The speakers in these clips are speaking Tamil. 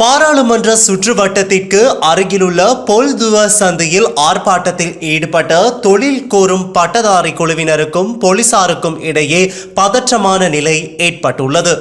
பாராளுமன்ற சுற்றுவட்டத்திற்கு அருகிலுள்ள பொல்துவ சந்தையில் ஆர்ப்பாட்டத்தில் ஈடுபட்ட தொழில் கோரும் பட்டதாரி குழுவினருக்கும் போலீசாருக்கும் இடையே பதற்றமான நிலை ஏற்பட்டுள்ளது.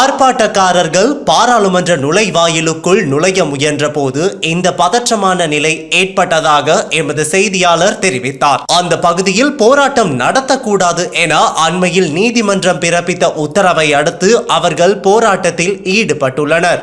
ஆர்ப்பாட்டக்காரர்கள் பாராளுமன்ற நுழைவாயிலுக்குள் நுழைய முயன்றபோது இந்த பதற்றமான நிலை ஏற்பட்டதாக எமது செய்தியாளர் தெரிவித்தார். அந்த பகுதியில் போராட்டம் நடத்தக்கூடாது என அண்மையில் நீதிமன்றம் பிறப்பித்த உத்தரவை அடுத்து அவர்கள் போராட்டத்தில் ஈடுபட்டுள்ளனர்.